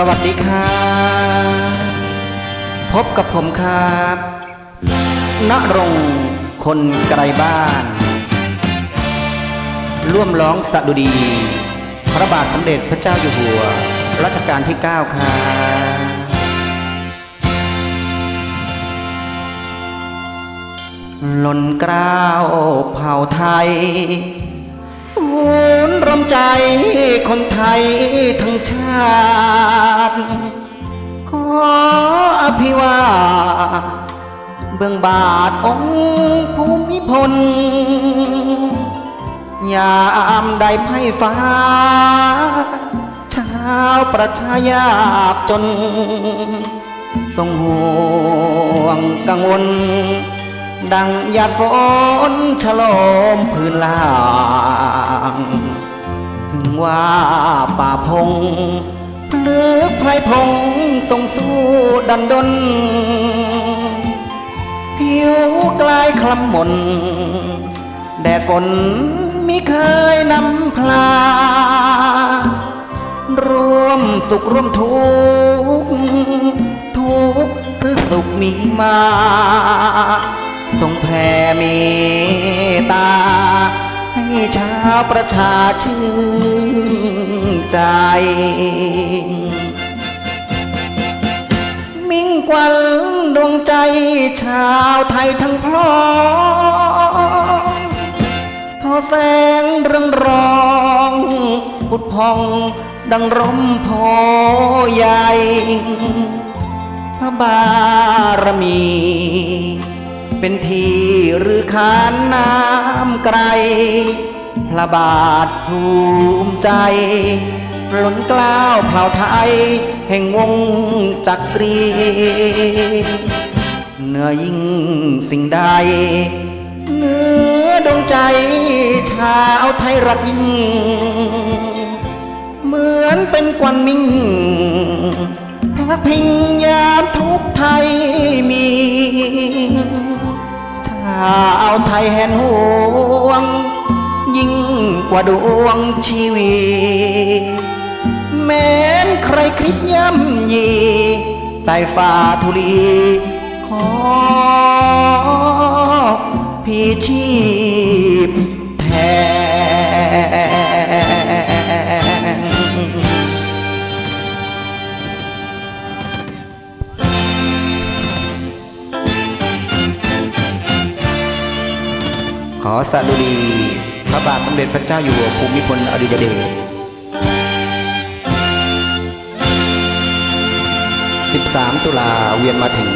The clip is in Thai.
สวัสดีครับพบกับผมครับณรงค์คนไกลบ้าน ร่วมร้องสดุดี พระบาทสมเด็จพระเจ้าอยู่หัว รัชกาลที่ 9 ครับหล่นกล้าวเผ่าไทย ศูนย์ ใจคนไทยทั้งชาติ ขออภิวาเบื้องบาทองค์ภูมิพล ยามใดไพ่ฟ้า ชาวประชายากจน ทรงห่วงกังวล ดังหยาดฝนฉลมพื้นล่าง ถึงว่าป่าพงพลึกไพรพงทรงสู้ดันดน ผิวกลายคล้ำหมน แดดฝนมิเคยนำพลา ร่วมสุขร่วมทุกข์ทุกข์หรือสุขมีมา ประชาชื่นใจ มิ่งกวันดวงใจชาวไทยทั้งพร้อมทอแสงเรืองรองพุดพองดังร่มโพใหญ่พระบารมี เป็นที่หรือขานน้ำไกล พระบาทภูมิใจล้นกล้าวเผ่าไทย แห่งวงจักรี เหนือยิ่งสิ่งใดเหนือดวงใจชาวไทยรักยิ่ง เหมือนเป็นกวนมิ่งพักพิงยามทุกไทยมี ชาวไทยแห่นห่วง ยิ่งกว่าดวงชีวีแม้นใครคิดย่ำยีใต้ฝ่าทุลีขอพี่ชีพแทนขอสดุดี ระบาทสมเด็จพระเจ้าอยู่หัวภูมิพลอดุลยเดช13 ตุลาเวียนมาถึง